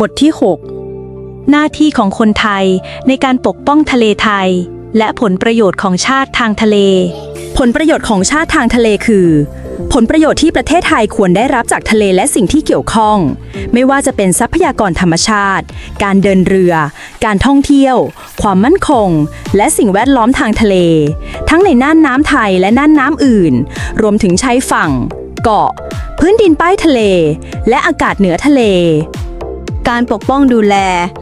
บทที่ 6 หน้าที่ของคนไทยในการปกป้องทะเลไทย และผลประโยชน์ของชาติทางทะเล ผลประโยชน์ของชาติทางทะเลคือ ผลประโยชน์ที่ประเทศไทยควรได้รับจากทะเลและสิ่งที่เกี่ยวข้อง ไม่ว่าจะเป็นทรัพยากรธรรมชาติ การเดินเรือ การท่องเที่ยว ความมั่นคง และสิ่งแวดล้อมทางทะเล ทั้งในน่านน้ำไทยและน่านน้ำอื่น รวมถึงชายฝั่ง เกาะ พื้นดินใต้ทะเล และอากาศเหนือทะเล การปกป้องดูแล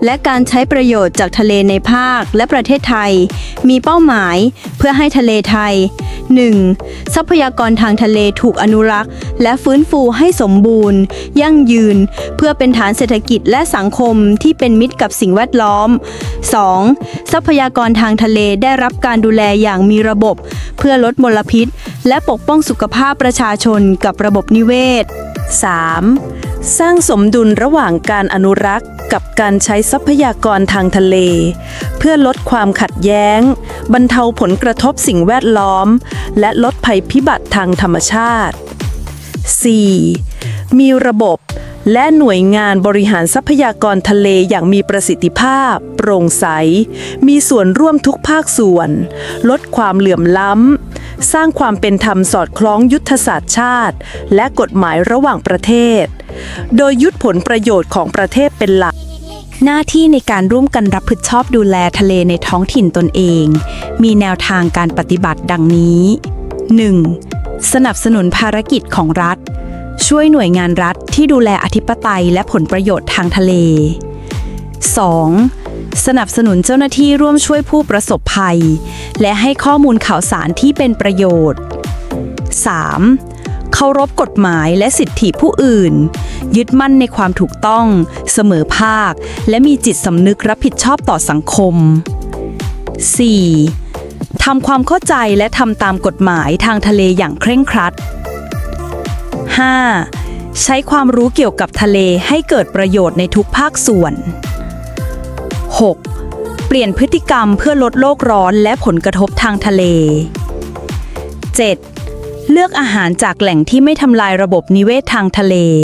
และการใช้ประโยชน์จากทะเลในภาคและประเทศไทย มีเป้าหมายเพื่อให้ทะเลไทย 1. ทรัพยากรทางทะเลถูกอนุรักษ์ และฟื้นฟูให้สมบูรณ์ ยั่งยืน เพื่อเป็นฐานเศรษฐกิจและสังคมที่เป็นมิตรกับสิ่งแวดล้อม 2. ทรัพยากรทางทะเลได้รับการดูแลอย่างมีระบบ เพื่อลดมลพิษ และปกป้องสุขภาพประชาชนกับระบบนิเวศ 3. สร้างสมดุลระหว่างการอนุรักษ์ กับการใช้ทรัพยากรทางทะเล เพื่อลดความขัดแย้ง บรรเทาผลกระทบสิ่งแวดล้อม และลดภัยพิบัติทางธรรมชาติ 4. มีระบบและหน่วยงานบริหารทรัพยากรทะเลอย่างมีประสิทธิภาพ โปร่งใส มีส่วนร่วมทุกภาคส่วน ลดความเหลื่อมล้ำ สร้างความเป็นธรรมสอดคล้องยุทธศาสตร์ชาติ และกฎหมายระหว่างประเทศ โดยยึดผลประโยชน์ของประเทศเป็นหลัก หน้าที่ในการร่วมกันรับผิดชอบดูแลทะเลในท้องถิ่นตนเอง มีแนวทางการปฏิบัติดังนี้ 1. สนับสนุนภารกิจของรัฐ ช่วยหน่วยงานรัฐที่ดูแลอธิปไตยและผลประโยชน์ทางทะเล 2. สนับสนุนเจ้าหน้าที่ร่วมช่วยผู้ประสบภัย และให้ข้อมูลข่าวสารที่เป็นประโยชน์ 3. เคารพกฎหมายและสิทธิผู้อื่น ยึดมั่นในความถูกต้อง เสมอภาค และมีจิตสำนึกรับผิดชอบต่อสังคม 4. ทำความเข้าใจและทำตามกฎหมายทางทะเลอย่างเคร่งครัด 5. ใช้ความรู้เกี่ยวกับทะเลให้เกิดประโยชน์ในทุกภาคส่วน 6. เปลี่ยนพฤติกรรมเพื่อลดโลกร้อนและผลกระทบทางทะเล 7. เลือกอาหารจากแหล่งที่ไม่ทำลายระบบนิเวศทางทะเล